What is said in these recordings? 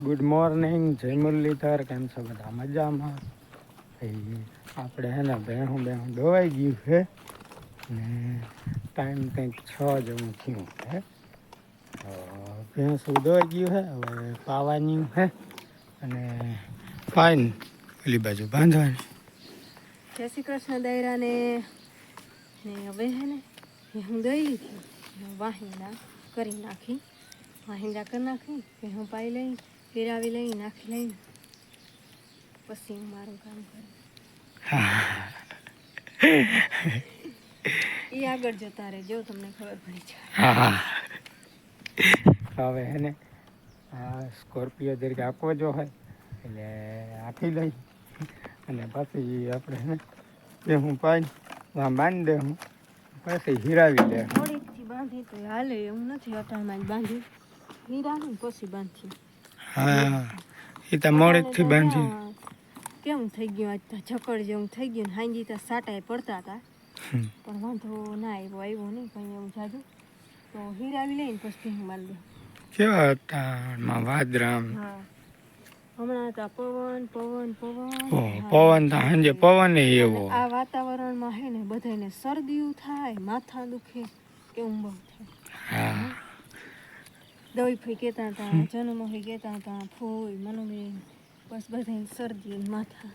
Good morning જય મુરલીધર, કેમ છો બધા મજામાં? આપણે હે ને બેહું બેહું દોવાઈ ગયું છે ને ટાઈમ કંઈક છ જેવું થયું છે. ભેંસું દોવાઈ ગયું છે? હવે પાવાની છે અને ફાઇન પેલી બાજુ બાંધવાની. જય શ્રી કૃષ્ણ દાયરાને ને હવે હે ને હું દઈ લીધી. વાહિંદા કરી નાખી. વાહિંદા કરી નાખી હું પાઈ લઈ. ફેરાવી લઈ નાખી લઈ પછી હું મારું કામ કરું. એ આગળ જતા રહે જો તમને ખબર પડી જાય. હા. હવે હે ને આ સ્કોર્પિયો તરીકે આપવો જો હોય એટલે આપી લઈ. અને પછી આપણે ને હું પાઈ બાંધી દે હું પછી હીરાવી દે બાંધી તો હાલે એવું નથી અટાણમાં જ બાંધી. હીરાનું પછી બાંધી હા. એ તો મોડેકથી બાંધી કેમ થઈ ગયું આજ તો ઝકડ જેવું થઈ ગયું ને હાંજી તો સાટાય પડતા હતા પણ વાંધો ના આવ્યો આવ્યો નહીં કંઈ એવું જાજુ. તો હીરાવી લઈને પછી હું મારી દઉં. કેવા હતા માં વાદરામ? હમણાં હતા પવન પવન પવન. પવન તો હાંજે પવન એવો. આ વાતાવરણમાં હે ને બધાને શરદીયું થાય માથા દુખે કેવું બહુ થાય. હા. દવી ફઈ કહેતા હતા જન્મોહી કહેતા હતા ફૂઈ મનુબેન બસ બધાને શરદી માથા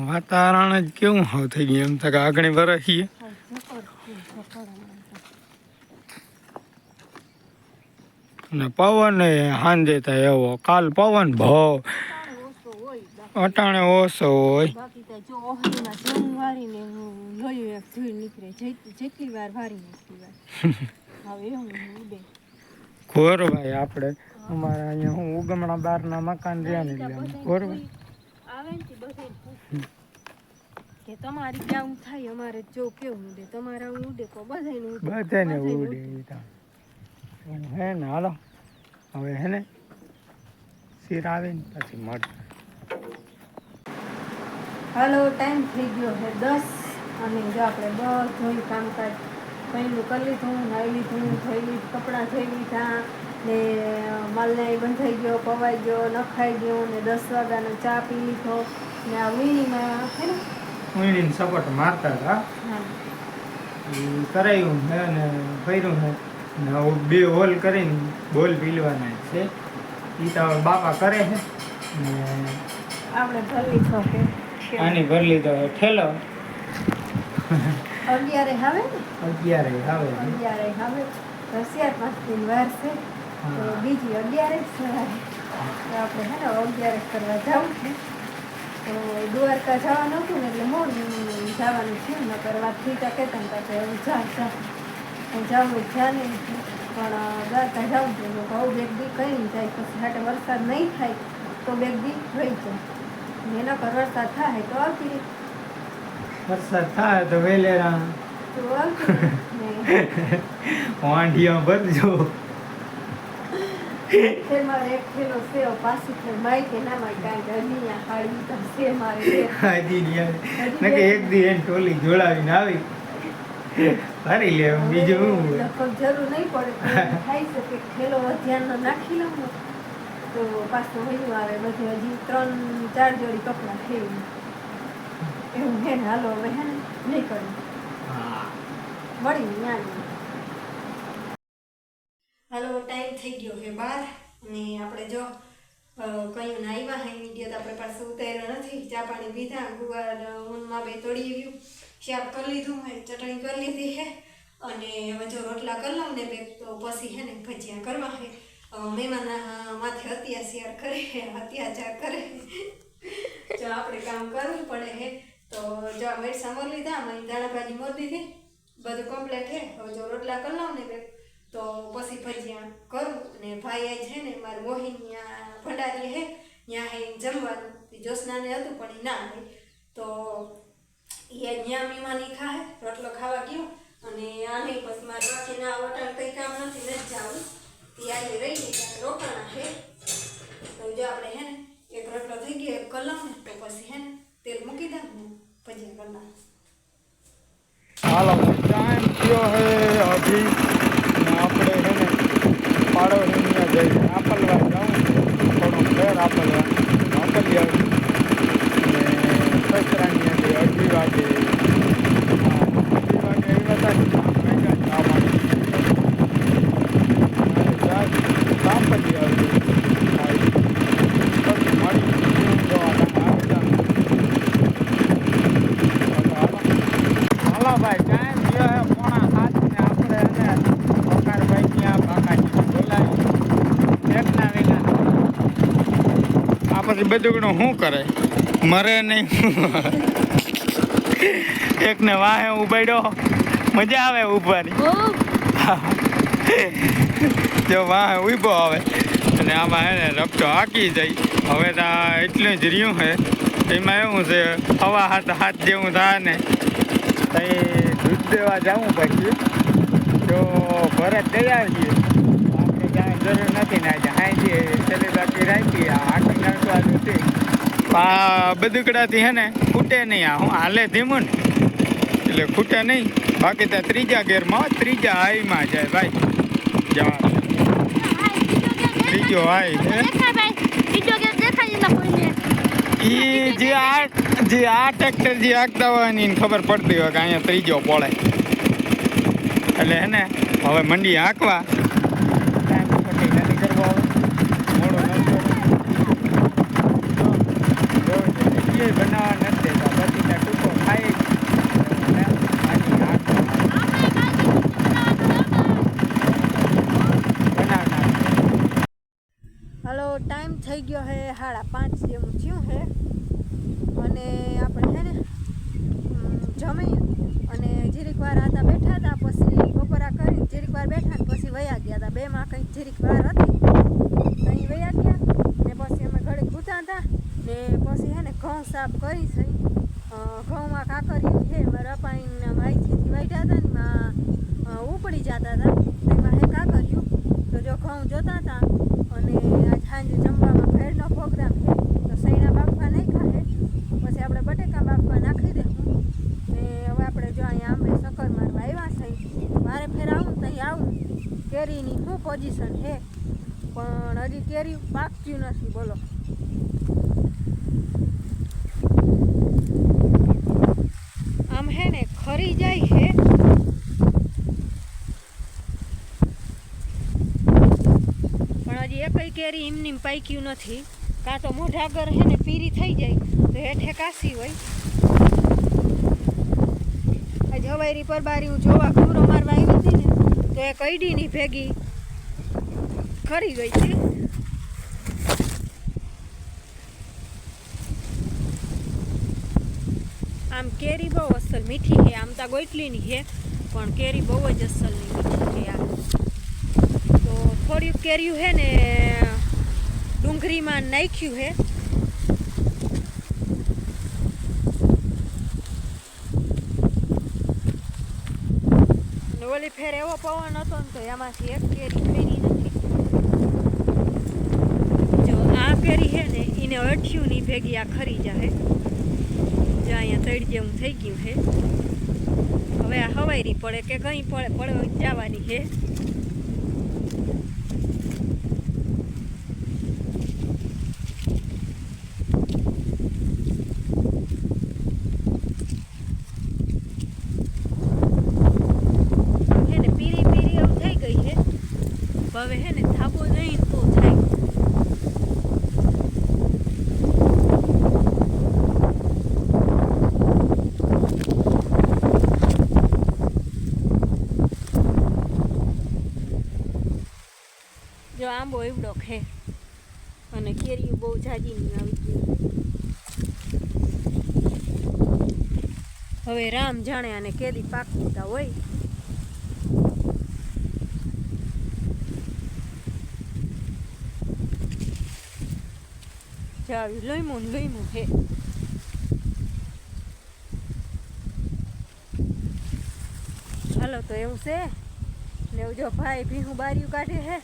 વાતાવરણ જ કેવું હાવ થઈ ગયું એમ તો કે આગળ વરસીએ. ને પવન સાંજે તો એવો કાલ પવન ભાવ હોય અટાણે ઓછો હોય. બાકી તો જો ઓહરીમાં જમ વારીને લોહી એક ધૂળ નીકળે જેટલી વાર વારી એટલી વાર. હવે હું ઉડે ઘોરભાઈ આપણે. અમારા અહીંયા હું ઉગમણા બારના મકાન રહ્યા ને એટલે અમે આવે ને તે કે તમારી ક્યાં થાય અમારે જો કેવું ઉડે તમારા ઉડે તો બધાને ઉડે બધાને હે ને હાલો. હવે હે ને શીર આવે ને પછી મળ હાલો ટાઈમ થઈ ગયો છે દસ અને જો આપણે બધું કામકાજ કંઈનું કરી લીધું નાહી લીધું થઈ લીધું કપડાં થઈ લીધા ને માલને બંધાઈ ગયો પવાઈ ગયો નખાઈ ગયો ને દસ વાગ્યાનો ચા પી લીધો ને આ વીણીમાં હે ને? વીણીને સપોર્ટ મારતા હતા. કરાયું છે ને કર્યું છે. ને બે હોલ કરીને બોલ પીલવાના છે. એ તો બાપા કરે છે. ને આપણે ભરી લીધો કે કે. આની ભર લીધો હવે ઠેલો. અગિયારે આવે ને? અગિયારે આવે. અગિયારે આવે. રશિયા પાંચની વાર છે. તો બીજી અગિયારે જ તો આપણે હે ને અગિયારે કરવા જવું છે. તો દ્વારકા જવાનું હતું ને એટલે મોડું જવાનું થયું નકર વાત થઈ તકે કહેતા પાસે એવું જા જા હું જાઉં જા નહીં પણ દ્વારકા જાઉં જોઈએ ભાવ બેગ દી કઈ જાય. પછી હાટે વરસાદ નહીં થાય તો બેગ દી રહી જાય. ને નકર વરસાદ થાય તો આવતી વરસાદ થાય તો વેલેરા તો આવતી વાંઢિયા ભરજો એક થઈ દી એને ટોલી જોડાવીને આવી. ભરી લે બીજું જરૂર નહીં પડે તો શકે થેલો ધ્યાનમાં નાખી લઉં તો પાછું હજુ આવે બધે હજી ત્રણ ચાર જોડી કપડાં થયું એવું. હે ને હાલો હવે હે ને નહીં કર્યું હા. મળી ત્યાં હાલો ટાઈમ થઈ ગયો છે બાર. અને આપણે જો કયું ના આવ્યા હે મીડિયા તો આપણે પાસે ઉતાર્યા નથી. ચા પાણી પીધા ગુવાર ઊનમાં બે તળી આવ્યું શાક કરી લીધું હે ચટણી કરી લીધી હે અને હવે જો રોટલા કરી લઉં ને બે તો પછી હે ને ભજીયા કરવા હે અ, મહેમાનના માથે અત્યાચાર કરે અત્યાચાર કરે. જો આપણે કામ કરવું પડે હે તો જો આ મરસા મોર લીધા અમે દાણા ભાજી મોર દીધી બધું કમ્પ્લેટ હે. હવે જો રોટલા કરી લઉં ને બે તો પછી ભજીયા કરું અને ભાઈ છે ને મારે મોહિન ત્યાં ભંડારી હે ત્યાં હે જમવાનું. જોશનાને હતું પણ એ ના હોય તો એ ત્યાં મીમાની ખાહે રોટલો ખાવા ગયો અને આને પછી મારે બાકીના વટાણ કંઈ કામ નથી નથી જવું. તે આજે રહી ગઈ ત્યારે રોકાણા છે. તો જો આપણે હે ને, એક રોટલો થઈ ગયો, એક કલમ ને તો પછી હે ને, તેલ મૂકી દઉં ને ભજીયા કરતા હાલો ટાઈમ થયો હે અભી. ને આપણે હે ને જઈ આપલવા જાઉં થોડું ફેર આપલવા. આપલી આવી ને સસરાની હતી અઢી વાગે હા, અઢી વાગે આવ્યા હતા ને આમ વાગ્યા ચા પાણી અને જાય સાંપલી આવી આવી. પછી મળી કેવું જોવા તમે આવી જાઓ. હાલો ભાઈ ટાઈમ થયો હે પોણા સાત ને આપણે એને પકારભાઈ ત્યાં કાકાજી બોલાવી એકના વેલા આ શું કરે? મરે નહીં. એકને વાહે ઉભાડ્યો મજા આવે ઉભાની જો વાહે ઊભો આવે અને આમાં હે ને રપટો હાકી જાય. હવે તો એટલું જ રહ્યું છે એમાં એવું છે હવા હાથ હાથ જેવું થાય ને. તો દૂધ દેવા જવું પછી. જો ભરત તૈયાર છીએ. જરૂર નથી ને આજે હાઈ ચલી બાકી રાખી આખી નાખવાનું છે બદુકડાથી હે ને ખૂટે નહીં આ, હું હાલે ધીમું ને. એટલે ખૂટે નહીં. બાકી તો ત્રીજા ગેરમાં ત્રીજા હાઈમાં જાય ભાઈ. જવા ત્રીજો હાઈ ઈ જે આ જે આ ટ્રેક્ટર જે હાંકતા હોય ને ખબર પડતી હોય કે અહીંયા ત્રીજો પડે એટલે હે ને, હવે મંડી હાંકવા ટાઈમ પછી નથી કરવો હવે મોડું નથી કરવું એ બનાવવા નથી દેતા પછી ત્યાં ટૂંકો ખાઈ જ. અને પાછી હાંકવા બનાવતા હલો ટાઈમ થઈ ગયો હે, સાડા પાંચ જેવું થયું હે. અને આપણે છે ને જમી અને જીરીક વાર હતા બેઠા હતા, પછી બપોરા કરીને જીરીક વાર બેઠા પછી વયા ગયા હતા. બેમાં કંઈક જીરીક વાર હતી. અહીં વયા ગયા ને પછી અમે ઘડીક ઘૂતા હતા ને પછી હે ને ઘઉં સાફ કરી છે ઘઉંમાં કાકરિયું છે રપાઈને માહિતીથી વાઢ્યા હતા ને ઉપડી જતા હતા. એમાં હે કાકરિયું તો જો ઘઉં જોતા હતા અને આ સાંજે જમવામાં ભેળનો પ્રોગ્રામ છે તો સૈણા બાફવા નાખ્યા છે પછી આપણે બટેકા બાફવા નાખી દેવું ને હવે આપણે જો અહીંયા આંબે શક્કર મારવા આવ્યા છે મારે ફેર આવું ને ત્યાં આવું કેરીની શું પોઝિશન છે પણ હજી કેરી પાકતી નથી, બોલો. આમ હે ને, ખરી જાય છે પણ હજી એકય કેરી એમની પાક્યું નથી. કાં તો મોઢાગર હે ને પીરી થઈ જાય, તો હેઠે કાસી હોય. જવાયરી હવારી પર બારી હું જોવા ઘૂરો મારવા આવી હતી ને, તો એ કઈડીની ભેગી ખરી ગઈ હતી. આમ કેરી બહુ અસલ મીઠી છે, આમ તો ગોટલીની છે, પણ કેરી બહુ જ અસલની મીઠી છે આ. તો થોડીક કેરીયું છે ને, ડુંગળીમાં નાખ્યું છે. ઓલી ફેર એવો પવન હતો ને તો એમાંથી એક કેરી ફેરી નથી જો આ કેરી છે ને, એને અઠ્યું ની ભેગી આ ખરી જાહે. જો અહીંયા તળ જેવું થઈ ગયું છે હવે આ હવાઈ પડે કે કંઈ પડે પડે જવાની છે હવે હે ને થાબો જઈને તો થાય જો આંબો એવડો ખે અને કેરીઓ બહુ જાજી આવી ગઈ. હવે રામ જાણે અને કેરી પાકતા હોય. જાવી લોહીમું ને લોહીમું હે હાલો તો એવું છે. ને જો ભાઈ ભીહું બારીયું કાઢે હે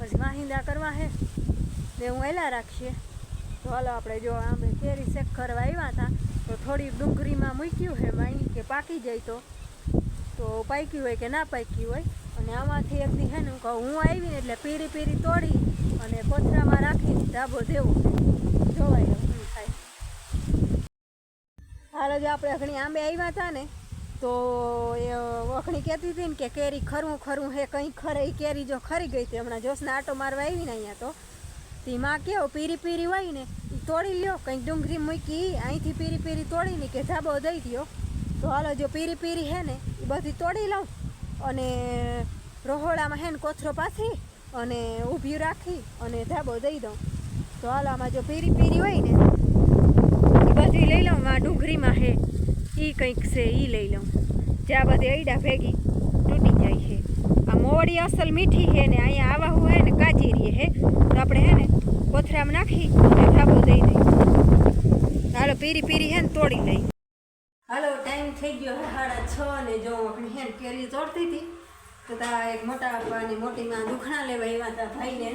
પછી વાહિંદા કરવા હે. તે હું એલા રાખીએ. તો હાલો આપણે જો આમે કેરી શેક કરવા આવ્યા હતા તો થોડી ડુંગળીમાં મૂક્યું હે માણી કે પાકી જાય તો. તો પાક્યું હોય કે ના પાક્યું હોય. અને આમાંથી એક દી હે ને કહું, હું આવીને એટલે પીરી પીરી તોડી અને કોથરામાં રાખીને ધાબો દેવો. જોવાય એમ થાય. હાલો જો આપણે ઘણી આંબે આવ્યા હતા ને તો એ વખણી કહેતી હતી ને કે કેરી ખરું ખરું, હે કંઈ ખરે એ કેરી જો ખરી ગઈ હતી. હમણાં જોશને આટો મારવા આવી ને અહીંયા તો. તે માં કેવો પીરી પીરી હોય ને તોડી લ્યો, કંઈક ડુંગળી મૂકી અહીંથી પીરી પીરી તોડીને કે ધાબો દઈ દ્યો. તો હાલો જો પીરી પીરી હે ને એ બધી તોડી લઉં અને રોહોડામાં હે ને કોથરો પાથરી અને ઊભી રાખી અને ધાબો દઈ દઉં. તો હાલો આમાં જો પીરી પીરી હોય ને એ બધી લઈ લઉં આ ડુંગળીમાં હે. એ કંઈક છે એ લઈ લઉં. જ્યાં બધી અડા ભેગી તૂટી જાય છે. આ મોવડી અસલ મીઠી છે ને અહીંયા આવા હું હે ને કાચીરી હે. તો આપણે હે ને કોથરામાં નાખી અને ઢાબો દઈ દઈ હાલો, પીરી પીરી હે ને તોડી લઈ હાલો, ટાઈમ થઈ ગયો હે સાડા છ ને જો આપણે હે ને કેરી તોડતી હતી, તો તા એક મોટા બાપાની મોટીમાં દુખણા લેવા એવા તા ભાઈને.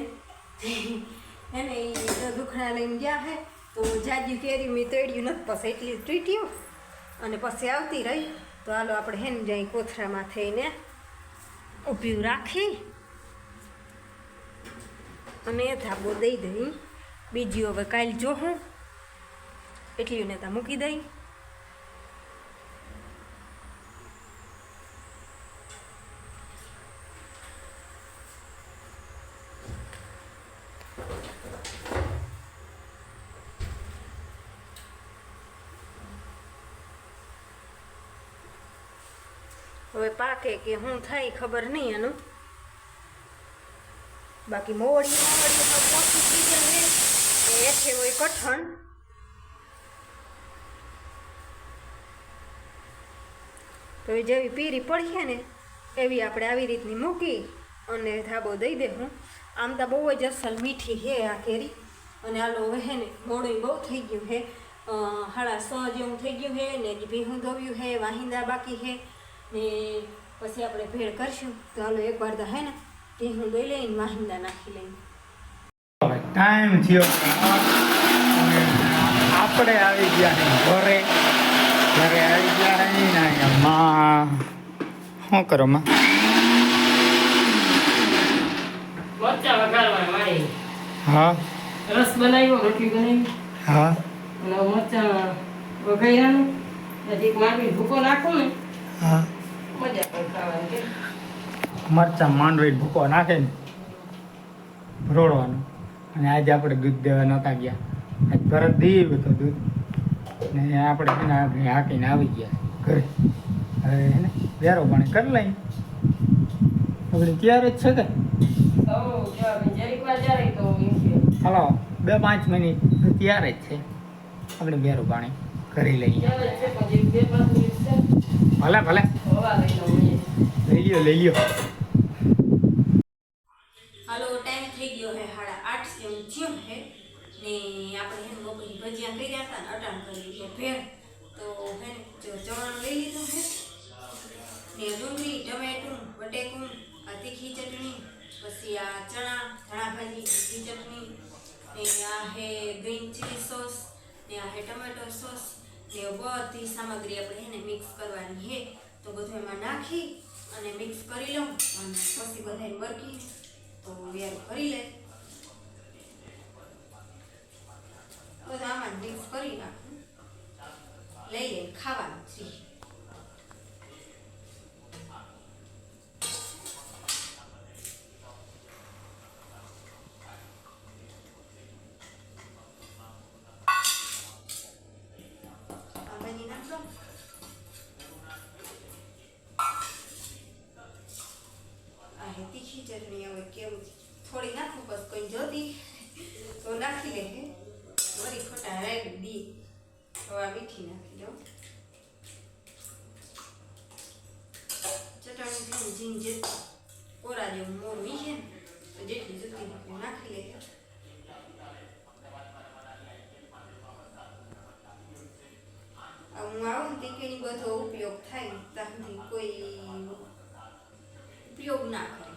એને એ દુખણા લઈને ગયા હે, તો જાજી કેરી મેં તોડ્યું નથી પછી એટલી તૂટ્યું. અને પછી આવતી રહી. તો હાલો આપણે હેન જઈ કોથરામાં થઈને ઊભી રાખી. અને ધાબો દઈ દઈ. બીજી હવે કાલ જોઉં એટલી ને ત્યાં મૂકી દઈ. પાકે કે હું થાય ખબર નહીં એનું. બાકી મોવડી મોવડી તો હોય કઠણ. તો એ જેવી પીરી પડી છે ને એવી આપણે આવી રીતની મૂકી અને ધાબો દઈ દે હું. આમ તો બહુ જ અસલ મીઠી છે આ કેરી. અને આલો હે ને મોડું બહુ થઈ ગયું છે. અ, સ જેવું થઈ ગયું છે ને ભીહું ધોવ્યું છે વાહિંદા બાકી છે. ને પછી આપણે ભેળ કરશું. તો હાલો એક વાર તો હે ને ભીહું દઈ લઈને વાહિંદા નાખી લઈને ટાઈમ થયો આપણે આવી ગયા ઘરે. ઘરે આવી ગયા નહીં ના માં. શું કરો માં? હા. રસ બનાવ્યો રોટલી બનાવી. હા. અને મરચા વઘાર્યાનું. નજીક માંડવી ભૂકો નાખો ને. હા. મરચાં માંડવી ભૂકો નાખે ને રોડવાનું અને આજે આપણે દૂધ દેવા નહોતા ગયા. આજ ભરત દીવ તો દૂધ. ને આપણે એના આગળ હાકીને આવી ગયા ઘરે. હવે એને વેરો પાણી કરી લઈ આપણે ત્યારે જ છે કે? હાલો, બે પાંચ મિનિટ ત્યારે જ છે. આપણે વેરો પાણી કરી લઈએ. ભલે ભલે હવા લઈ લઉં અહીંયા. લઈ લ્યો લઈ લ્યો. હાલો ટાઈમ થઈ ગયો હે સાડા આઠ જેવું થયું હે. ને આપણે હે બપોરની ભજીયા કર્યા હતા ને અટાણ કરી છે ભેળ. તો હે ને ચવાણું લઈ લીધું હે. ને ડુંગળી, ટમેટું, બટેકું, આ તીખી ચટણી, પછી આ ચણા, ધણા ભાજી, તીખી ચટણી, ને આ હે ગ્રીન ચીલી સોસ ને આ હે ટમેટો સોસ ને બધી સામગ્રી આપણે હે ને મિક્સ કરવાની હે. તો બધું એમાં નાખી અને મિક્સ કરી લઉં અને પછી બધાને મરકી તો વેર કરી લે. બધા આમાં મિક્સ કરી નાખું. લઈ લે ખાવાનું. છે હે નહીં આવે કેવું થોડી નાખું બસ, કોઈ જોતી? તો નાખી લે વળી ખોટા રેડ દી. હવે મીઠી નાખી દઉં. ચટણી છે જીન જે ઓરા જેવું મોરું ઈ છે ને, તો જેટલી જોતી નાખી લે હું? આવું ને તીખીની બધો ઉપયોગ થાય ત્યાં સુધી કોઈ ઉપયોગ ના કરી.